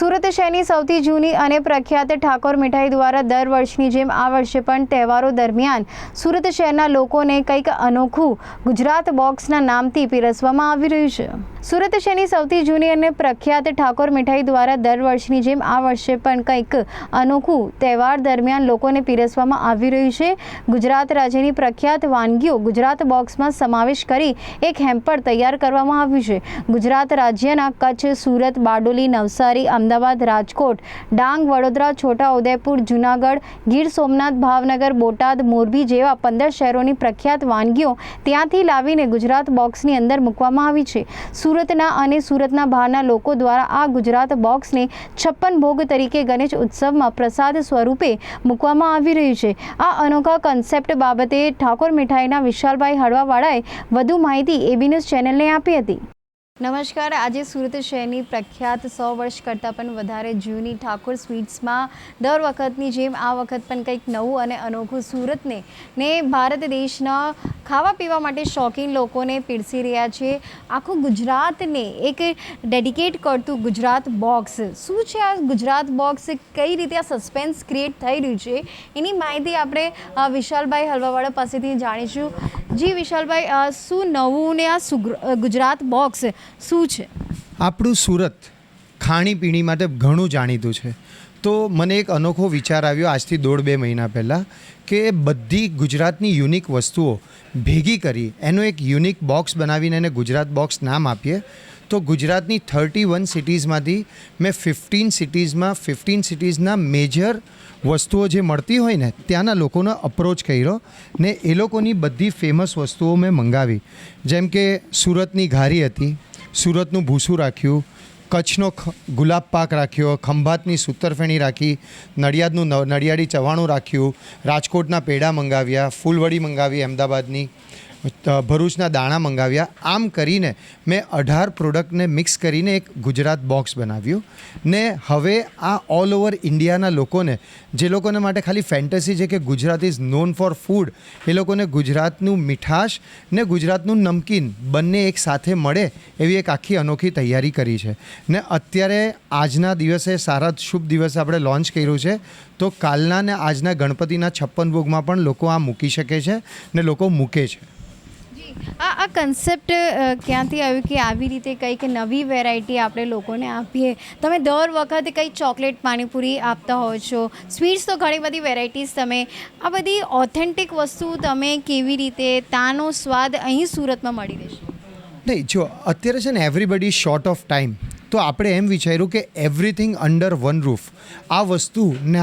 સુરત શહેરની સૌથી જૂની અને પ્રખ્યાત ઠાકોર મીઠાઈ દ્વારા દર વર્ષની જેમ આ વર્ષે પણ તહેવારો દરમિયાન સુરત શહેરના લોકોને કંઈક અનોખું ગુજરાત બોક્સના નામથી પીરસવામાં આવી રહ્યું છે. સુરત શહેરની સૌથી જૂની અને પ્રખ્યાત ઠાકોર મીઠાઈ દ્વારા દર વર્ષની જેમ આ વર્ષે પણ કંઈક અનોખું તહેવાર દરમિયાન લોકોને પીરસવામાં આવી રહ્યું છે. ગુજરાત રાજ્યની પ્રખ્યાત વાનગીઓ ગુજરાત બોક્સમાં સમાવેશ કરી એક હેમ્પર તૈયાર કરવામાં આવ્યું છે. ગુજરાત રાજ્યના કચ્છ, સુરત, બારડોલી, નવસારી, અમદાવાદ રાજકોટ, ડાંગ, વડોદરા, છોટા ઉદેપુર જુનાગઢ, ગીર સોમનાથ, ભાવનગર, બોટાદ, મોરબી જેવા પંદર શહેરોની પ્રખ્યાત વાનગીઓ ત્યાંથી લાવીને ગુજરાત બોક્સની અંદર મૂકવામાં આવી છે. સુરતના અને સુરતના બહારના લોકો દ્વારા આ ગુજરાત બોક્સને છપ્પન ભોગ તરીકે ગણેશ ઉત્સવમાં પ્રસાદ સ્વરૂપે મૂકવામાં આવી રહ્યું છે. આ અનોખા કન્સેપ્ટ બાબતે ઠાકોર મીઠાઈના વિશાલભાઈ હળવાવાળાએ વધુ માહિતી એબી ન્યૂઝ ચેનલને આપી હતી. નમસ્કાર. આજે સુરત શહેરની પ્રખ્યાત સો વર્ષ કરતાં પણ વધારે જૂની ઠાકોર સ્વીટ્સમાં દર વખતની જેમ આ વખત પણ કંઈક નવું અને અનોખું સુરતને ને ભારત દેશના ખાવા પીવા માટે શોખીન લોકોને પીરસી રહ્યા છે. આખું ગુજરાતને એક ડેડિકેટ કરતું ગુજરાત બોક્સ. શું છે આ ગુજરાત બોક્સ? કઈ રીતે આ સસ્પેન્સ ક્રિએટ થઈ રહ્યું છે? એની માહિતી આપણે વિશાલભાઈ હલવાવાળા પાસેથી જાણીશું. જી, વિશાલભાઈ શું નવું ને આ ગુજરાત બોક્સ શું છે? આપણું સુરત ખાણીપીણી માટે ઘણું જાણીતું છે. તો મને એક અનોખો વિચાર આવ્યો આજથી દોઢ બે મહિના પહેલાં કે બધી ગુજરાતની યુનિક વસ્તુઓ ભેગી કરી, એનો એક યુનિક બોક્સ બનાવીને એને ગુજરાત બોક્સ નામ આપીએ, તો ગુજરાતની થર્ટી વન સિટીઝમાંથી મેં ફિફ્ટીન સિટીઝમાં, ફિફ્ટીન સિટીઝના મેજર વસ્તુઓ જે મળતી હોય ને, ત્યાંના લોકોનો અપ્રોચ કર્યો ને એ લોકોની બધી ફેમસ વસ્તુઓ મેં મંગાવી. જેમ કે સુરતની ઘારી હતી, સુરતનું ભૂસું રાખ્યું કચ્છનો ગુલાબ પાક રાખ્યો, ખંભાતની સૂતરફેણી રાખી, નડિયાદનું નડિયાળી ચવાણું રાખ્યું, રાજકોટના પેડા મંગાવ્યા, ફૂલવડી મંગાવી અમદાવાદની. ભરૂચના દાણા મંગાવ્યા. આમ કરીને મેં અઢાર પ્રોડક્ટને મિક્સ કરીને એક ગુજરાત બોક્સ બનાવ્યું. ને હવે આ ઓલ ઓવર ઇન્ડિયાના લોકોને, જે લોકોને માટે ખાલી ફેન્ટસી છે કે Gujarat is known for food, એ લોકોને ગુજરાતનું મીઠાશ ને ગુજરાતનું નમકીન બંને એક સાથે મળે એવી એક આખી અનોખી તૈયારી કરી છે. ને અત્યારે આજના દિવસે સારા શુભ દિવસે આપણે લોન્ચ કર્યું છે. તો કાલના ને આજના ગણપતિના છપ્પન ભોગમાં પણ લોકો આ મૂકી શકે છે ને લોકો મૂકે છે. આ આ કન્સેપ્ટ ક્યાંથી આવ્યું કે આવી રીતે કંઈક નવી વેરાયટી આપણે લોકોને આપીએ? તમે દર વખતે કંઈક ચોકલેટ પાણીપુરી આપતા હો છો? સ્વીટ્સ તો ઘણી બધી વેરાયટીઝ તમે, આ બધી ઓથેન્ટિક વસ્તુ તમે કેવી રીતે, તાનો સ્વાદ અહીં સુરતમાં મળી રહેશે? નહીં, જો, અત્યારે છે ને એવરીબડી શોર્ટ ઓફ ટાઈમ તો આપણે એમ વિચાર્યું કે એવરીથિંગ અંડર વન રૂફ આ વસ્તુ ને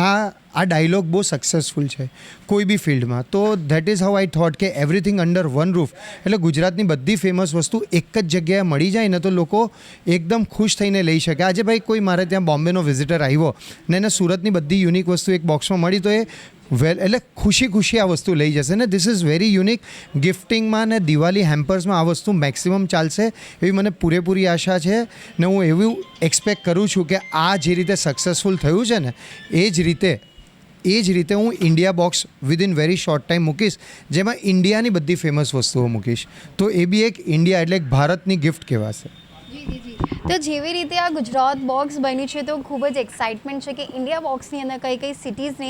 આ ડાયલોગ બહુ સક્સેસફુલ છે, કોઈ બી ફિલ્ડમાં. તો that is how I thought કે એવરીથિંગ અંડર વન રૂફ એટલે ગુજરાતની બધી ફેમસ વસ્તુ એક જ જગ્યાએ મળી જાય ને તો લોકો એકદમ ખુશ થઈને લઈ શકે. આજે ભાઈ કોઈ મારે ત્યાં બોમ્બેનો વિઝિટર આવ્યો ને એને સુરતની બધી યુનિક વસ્તુ એક બોક્સમાં મળી તો એ વેલ એટલે ખુશી ખુશી આ વસ્તુ લઈ જશે ને. ધીસ ઇઝ વેરી યુનિક ગિફ્ટિંગમાં ને દિવાળી હેમ્પર્સમાં આ વસ્તુ મેક્સિમમ ચાલશે એવી મને પૂરેપૂરી આશા છે ને હું એવું એક્સપેક્ટ કરું છું કે આ જે રીતે સક્સેસફુલ થયું છે ને, એ જ રીતે એ જ રીતે હું India box within very short time મૂકીશ, જેમાં ઇન્ડિયાની બધી ફેમસ વસ્તુઓ મૂકીશ. તો એ બી એક ઇન્ડિયા એટલે એક ભારતની ગિફ્ટ કહેવાશે. તો જેવી રીતે આ ગુજરાત બોક્સ બન્યું છે, તો ખૂબ જ એક્સાઇટમેન્ટ છે કે ઇન્ડિયા બોક્સની અંદર કઈ કઈ સિટીઝને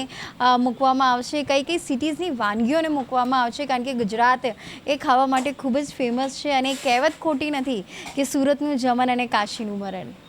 મૂકવામાં આવશે, કઈ કઈ સિટીઝની વાનગીઓને મૂકવામાં આવશે, કારણ કે ગુજરાત એ ખાવા માટે ખૂબ જ ફેમસ છે અને કહેવત ખોટી નથી કે સુરતનું જમન અને કાશીનું મરણ.